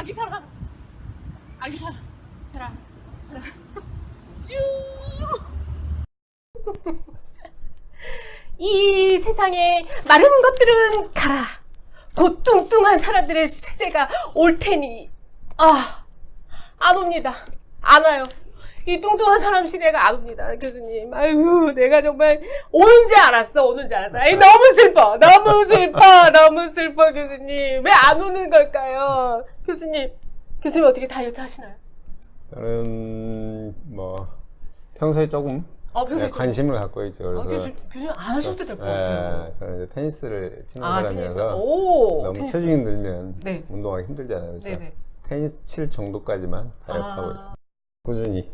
아기 사랑. 아기 사랑. 사랑. 사랑. 슈. 이 세상에 마른 것들은 가라. 곧 뚱뚱한 사람들의 세대가 올 테니. 아, 안 옵니다. 안 와요. 이 뚱뚱한 사람 시대가 안 옵니다, 교수님. 아유, 내가 정말 오는지 알았어, 오는지 알았어. 아이, 너무 슬퍼, 너무 슬퍼, 너무 슬퍼, 교수님. 왜안 오는 걸까요? 교수님, 교수님 어떻게 다이어트 하시나요? 저는 뭐 평소에 조금 어, 평소에 네, 관심을 갖고 있죠. 아, 그래서 교수, 교수님 안 하셔도 될 것 같아요. 예, 저는 이제 테니스를 치는 아, 테니스. 사람이라서 오, 너무 테니스. 체중이 늘면 네. 운동하기 힘들잖아요. 그래서 네네. 테니스 칠 정도까지만 다이어트 하고 아. 있습니다. 꾸준히.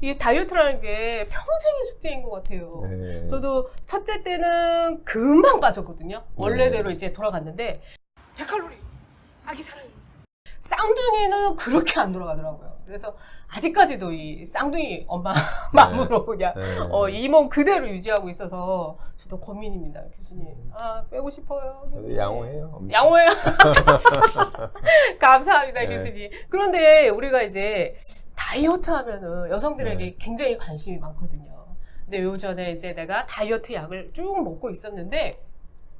이게 다이어트라는 게 평생의 숙제인 것 같아요. 네. 저도 첫째 때는 금방 빠졌거든요. 네. 원래대로 이제 돌아갔는데 100칼로리 아기 사랑이 쌍둥이는 그렇게 안 돌아가더라고요. 그래서 아직까지도 이 쌍둥이 엄마 마음으로 그냥 네. 어, 이 몸 그대로 유지하고 있어서 저도 고민입니다, 교수님. 아 빼고 싶어요. 교수님. 양호해요. 엄청. 양호해요. 감사합니다, 네. 교수님. 그런데 우리가 이제 다이어트 하면은 여성들에게 네. 굉장히 관심이 많거든요. 근데 요 전에 이제 내가 다이어트 약을 쭉 먹고 있었는데,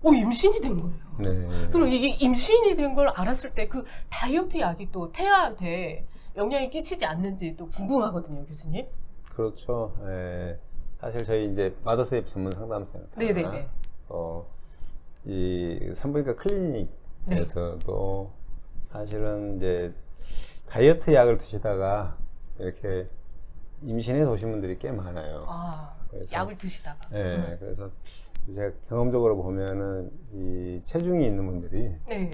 오, 임신이 된 거예요. 네. 그리고 이게 임신이 된 걸 알았을 때 그 다이어트 약이 또 태아한테 영향이 끼치지 않는지 또 궁금하거든요, 교수님. 그렇죠. 예. 사실 저희 이제 마더스앱 전문 상담센터. 네네네. 어, 이 산부인과 클리닉에서도 사실은 이제 다이어트 약을 드시다가 이렇게 임신해서 오신 분들이 꽤 많아요. 아, 그래서- 약을 드시다가. 예, 그래서 제가 경험적으로 보면은 이 체중이 있는 분들이 네.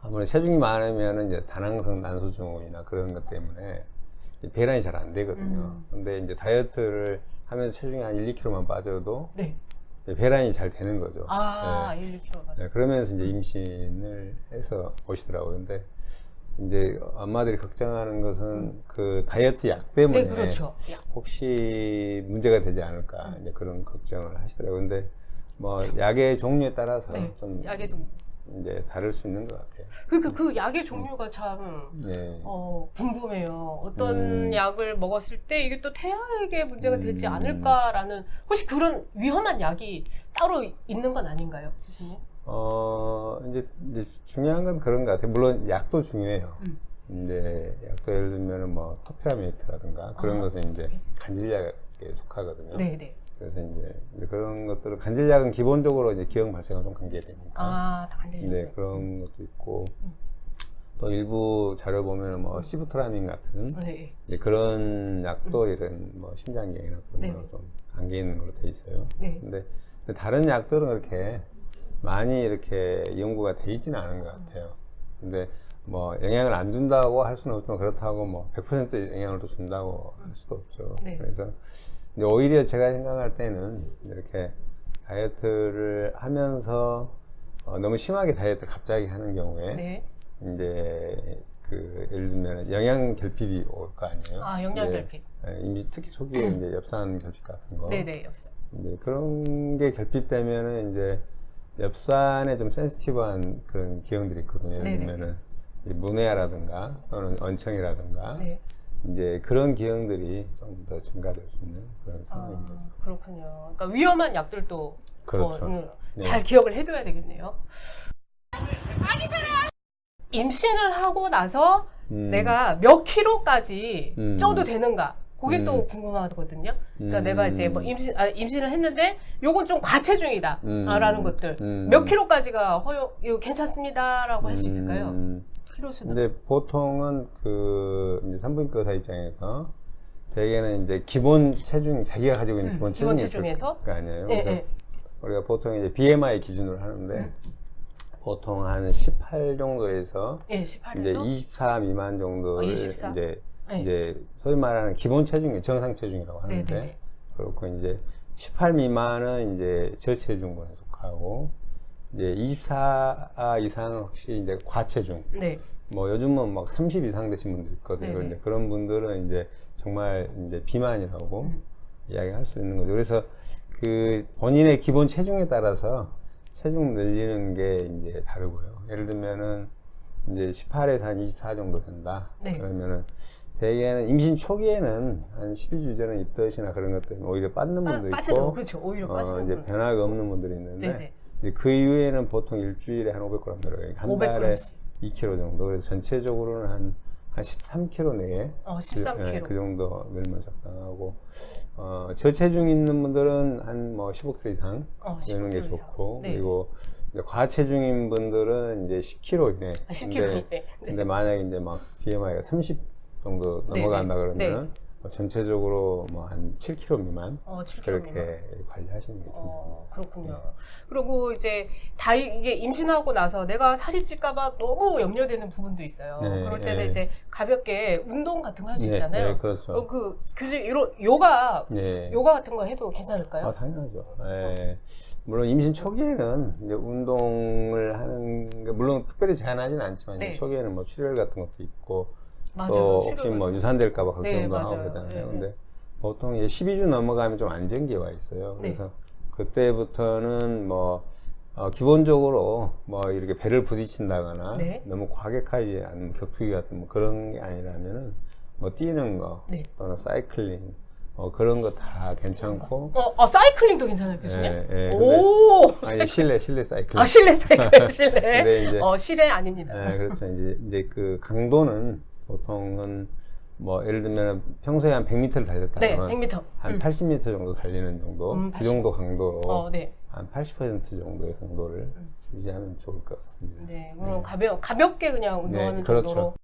아무래도 체중이 많으면은 이제 다낭성 난소 증후군이나 그런 것 때문에 이 배란이 잘 안 되거든요. 음. 근데 이제 다이어트를 하면서 체중이 한 1, 2kg만 빠져도 네. 이제 배란이 잘 되는 거죠. 아, 예. 1, 2kg 맞아. 예, 그러면서 이제 임신을 해서 오시더라고요. 근데 이제 엄마들이 걱정하는 것은 그 다이어트 약 때문에 네, 그렇죠. 약. 혹시 문제가 되지 않을까 이제 그런 걱정을 하시더라고요. 근데 뭐 약의 종류에 따라서 네, 좀 약의 종 이제 다를 수 있는 것 같아요. 그, 그, 그 약의 종류가 참, 네. 어, 궁금해요. 어떤 음. 약을 먹었을 때 이게 또 태아에게 문제가 되지 음. 않을까라는, 혹시 그런 위험한 약이 따로 있는 건 아닌가요, 교수님? 어 이제, 이제 중요한 건 그런 것 같아요. 물론 약도 중요해요. 음. 이제 약도 예를 들면은 뭐 토피라메이트라든가 그런 아, 것은 이제 네. 간질약에 속하거든요. 네 네. 그래서 이제, 그런 것들은 간질약은 기본적으로 이제 기억 발생과 좀 관계되니까. 아, 다 간절히. 네, 그런 것도 있고 음. 또 일부 자료 보면 뭐 시부토라민 같은 네. 그런 약도 이런 뭐 심장기행이나 그런 네. 거로 좀 관계 있는 걸로 돼 있어요. 네. 근데 다른 약들은 그렇게 많이 이렇게 연구가 돼 있지는 않은 것 같아요. 근데 뭐 영향을 안 준다고 할 수는 없지만 그렇다고 뭐 100% 영향을 또 준다고 할 수도 없죠. 네. 그래서 이제 오히려 제가 생각할 때는 이렇게 다이어트를 하면서 어, 너무 심하게 다이어트를 갑자기 하는 경우에 네. 이제 그 예를 들면 영양 결핍이 올 거 아니에요. 아, 영양 결핍. 예, 임신 특히 초기에 이제 엽산 결핍 같은 거. 네네, 없어. 이제 그런 게 결핍되면은 이제 엽산에 좀 센시티브한 그런 기형들이 있거든요. 예를 네네. 들면은 이 문해아라든가 또는 언청이라든가 네. 이제 그런 기형들이 좀 더 증가될 수 있는 그런 상황인 아, 거죠. 그렇군요. 그러니까 위험한 약들도 그렇죠. 어, 음, 네. 잘 기억을 해둬야 되겠네요. 임신을 하고 나서 음, 내가 몇 킬로까지 음. 쪄도 되는가? 그게 또 음. 궁금하거든요. 그러니까 음. 내가 이제 뭐 임신, 아, 임신을 했는데 요건 좀 과체중이다. 음. 라는 것들. 음. 몇 킬로까지가 허용, 이거 괜찮습니다라고 할 수 있을까요? 음, 킬로 수는. 근데 보통은 그 이제 산부인과 의사 입장에서 대개는 이제 기본 체중 자기가 가지고 있는 음, 기본 기본 체중이 있을 체중에서? 거 아니에요. 네, 그래서 네. 우리가 보통 이제 BMI 기준으로 하는데 음. 보통 한 18 정도에서 예, 이제 18에서. 24 미만 정도를 어, 24. 이제 네. 이제 소위 말하는 기본 체중이 정상 체중이라고 네, 하는데 네, 네. 그렇고 이제 18 미만은 이제 저체중군에 속하고 이제 24 이상은 혹시 이제 과체중 네. 뭐 요즘은 막 30 이상 되신 분들 있거든요. 네네. 이제 그런 분들은 이제 정말 이제 비만이라고 음. 이야기할 수 있는 거죠. 그래서 그 본인의 기본 체중에 따라서 체중 늘리는 게 이제 다르고요. 예를 들면은 이제 18에서 한 24 정도 된다. 네. 그러면은 대개는 임신 초기에는 한 12주 전에 입덧이나 그런 것 때문에 오히려 빠는 빠, 분도 있고 그렇죠. 오히려 어, 빠지는 이제 분. 변화가 없는 분들이 있는데 네네. 이제 그 이후에는 보통 일주일에 한 500g 들어가요. 한 500g 달에 씩. 2kg 정도. 그래서 전체적으로는 한, 한 13kg 내에 어, 그, 13kg. 예, 그 정도 늘면 적당하고 어, 저체중 있는 분들은 한 뭐 15kg 이상 어, 내는 게 15kg 이상. 좋고 네. 그리고 이제 과체중인 분들은 이제 10kg 이내. 아, 10kg 근데, 이내. 네. 근데 만약에 이제 막 BMI가 30 정도 네, 넘어간다 네. 그러면은 뭐 전체적으로 뭐 한 7kg 미만 어, 7kg 그렇게 미만. 관리하시는 게 중요합니다. 어, 그렇군요. 네. 그리고 이제 다 이게 임신하고 나서 내가 살이 찔까봐 너무 염려되는 부분도 있어요. 네, 그럴 때는 네. 이제 가볍게 운동 같은 거 할수 네, 있잖아요. 네, 그렇죠. 어, 그 교수님 이런 요가 네. 요가 같은 거 해도 괜찮을까요? 아, 당연하죠. 예. 물론 임신 초기에는 이제 운동을 하는 게 물론 특별히 제한하지는 않지만 네. 초기에는 뭐 출혈 같은 것도 있고 맞아요. 또 혹시 뭐 좀- 유산될까봐 걱정도 네, 하고. 그러잖아요. 네, 근데 보통 이제 12주 넘어가면 좀 안정기가 있어요. 네. 그래서 그때부터는 뭐 어, 기본적으로 뭐 이렇게 배를 부딪힌다거나 네. 너무 과격하지 않은 격투기 같은 뭐 그런 게 아니라면은 뭐 뛰는 거 네. 또는 사이클링 뭐 그런 거 다 괜찮고 어, 어, 사이클링도 괜찮아요, 교수님? 예, 예. 오! 아니 실내 실내 사이클. 아, 실내 사이클, 실내. 근데 이제- 어, 실내 아닙니다. 네, 그렇죠. 이제 이제 그 강도는 보통은 뭐 예를 들면 평소에 한 100m를 달렸다 네, 그러면 100m. 한 음. 80m 정도 달리는 정도 음, 그 80. 정도 강도로 어, 네. 한 80% 정도의 강도를 유지하면 좋을 것 같습니다. 네, 그럼 가벼, 가볍게 그냥 운동하는 네, 그렇죠. 정도로.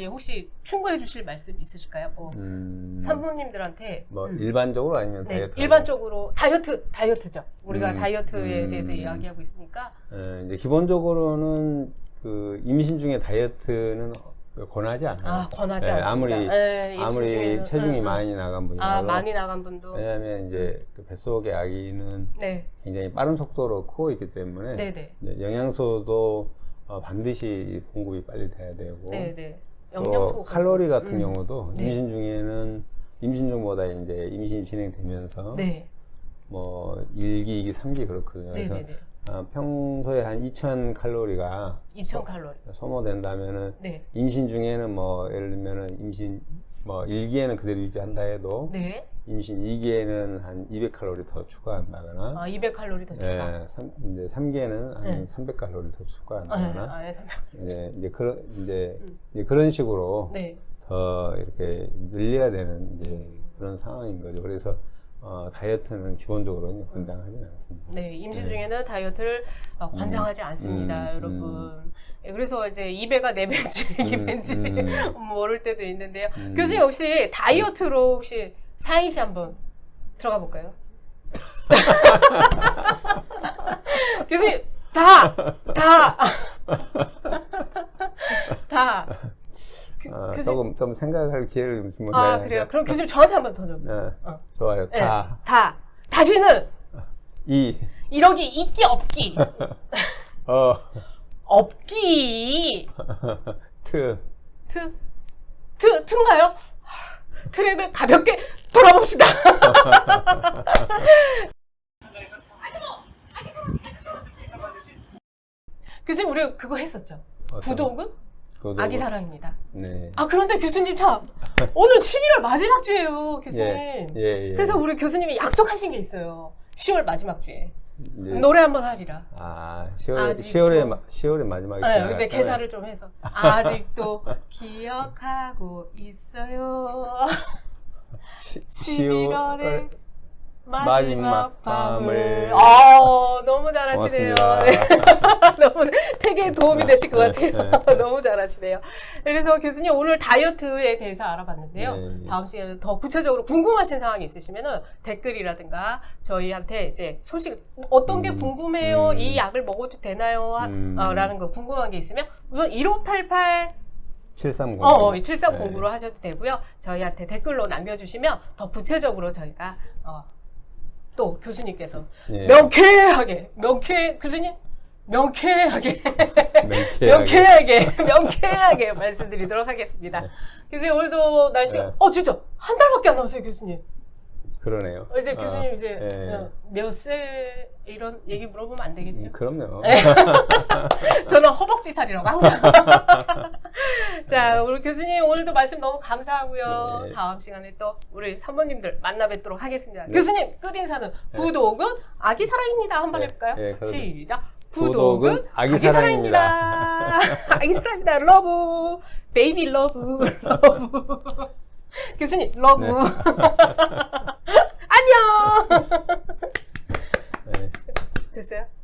예, 혹시 충고해 주실 말씀 있으실까요? 뭐, 음, 산부님들한테 뭐 음. 일반적으로 아니면 네, 다이어트 일반적으로 다이어트 다이어트죠. 우리가 음, 다이어트에 음. 대해서 이야기하고 있으니까 예, 이제 기본적으로는 그 임신 중에 다이어트는 권하지 않아요. 아 권하지 예, 않습니다. 아무리 예, 임신 아무리 중에는, 체중이 음, 음. 많이 나간 분이라도 아 많이 나간 분도 왜냐하면 이제 그 뱃속의 아기는 네, 굉장히 빠른 속도로 크고 있기 때문에 네, 네, 이제 영양소도 어, 반드시 공급이 빨리 돼야 되고 네, 네. 또 영양소 칼로리 같은 음. 경우도 네. 임신 중에는 임신 중보다 이제 임신이 진행되면서 네, 뭐 1기, 2기, 3기 그렇거든요. 네, 그래서 네, 네. 아, 평소에 한 2,000 칼로리가 2,000 칼로리. 소모된다면은 네, 임신 중에는 뭐 예를 들면은 임신 뭐 1기에는 그대로 유지한다 해도 네. 임신 2기에는 한 200칼로리 더 추가한다거나 아 200 칼로리 더 추가. 예, 삼, 이제 3기에는 한 네. 300칼로리 더 추가한다거나 아, 네, 이제 이제 그런 이제, 음. 이제 그런 식으로 네, 더 이렇게 늘려야 되는 이제 그런 상황인 거죠. 그래서 어, 다이어트는 기본적으로 권장하지는 않습니다. 네. 임신 중에는 다이어트를 어, 권장하지 않습니다, 음, 여러분. 예, 그래서 이제 2배가 4배인지 2배인지 음. 모를 때도 있는데요. 음. 교수님 혹시 다이어트로 혹시 사이시 한번 들어가 볼까요? 교수님 다! 다! 다! 교, 어, 교수님 조금 좀 생각할 기회를 주면 아 네, 그래요? 그럼 교수님 저한테 한 번 던져보세요. 네, 어. 좋아요. 네, 다, 다. 다시는 이, 이러기 있기 없기 어, 없기 트, 트, 트, 트인가요? 하, 트랙을 가볍게 돌아봅시다. 교수님 우리 그거 했었죠. 구독은? 아기 사랑입니다. 네. 아 그런데 교수님 참 오늘 11월 마지막 주예요, 교수님. 예, 예, 예. 그래서 우리 교수님이 약속하신 게 있어요. 10월 마지막 주에 이제, 노래 한번 하리라. 아, 10월, 아직도. 10월에, 10월에 마지막에 네. 근데 개사를 좀 해서 아직도 기억하고 있어요. 시- 11월에 마지막 밤을. 아, 너무 잘하시네요. 네. 너무 되게 도움이 되실 것 네, 같아요. 너무 잘하시네요. 그래서 교수님 오늘 다이어트에 대해서 알아봤는데요. 네. 다음 시간에 더 구체적으로 궁금하신 사항이 있으시면은 댓글이라든가 저희한테 이제 소식 어떤 게 음, 궁금해요? 음. 이 약을 먹어도 되나요? 하- 음. 어, 라는 거 궁금한 게 있으면 우선 1588 730. 어, 네. 7309로 하셔도 되고요. 저희한테 댓글로 남겨주시면 더 구체적으로 저희가 어, 또 교수님께서 예. 명쾌하게 명쾌 교수님 명쾌하게 명쾌하게. 명쾌하게 말씀드리도록 하겠습니다. 교수님 오늘도 날씨 네. 어 진짜 한 달밖에 안 남았어요 교수님. 그러네요. 어, 이제 아, 교수님 이제 예. 어, 몇세 이런 얘기 물어보면 안 되겠죠? 음, 그럼요. 네. 저는 허벅지 살이라고 항상. 자, 우리 교수님 오늘도 말씀 너무 감사하고요. 네. 다음 시간에 또 우리 사모님들 만나 뵙도록 하겠습니다. 네. 교수님 끝 인사는 구독은 아기 사랑입니다. 한번 네. 해볼까요? 네. 시작. 구독은 구독은 아기 아기 사랑입니다. 아기 사랑입니다. 러브. 베이비 러브. 러브. 교수님 러브. 안녕. 네. 됐어요?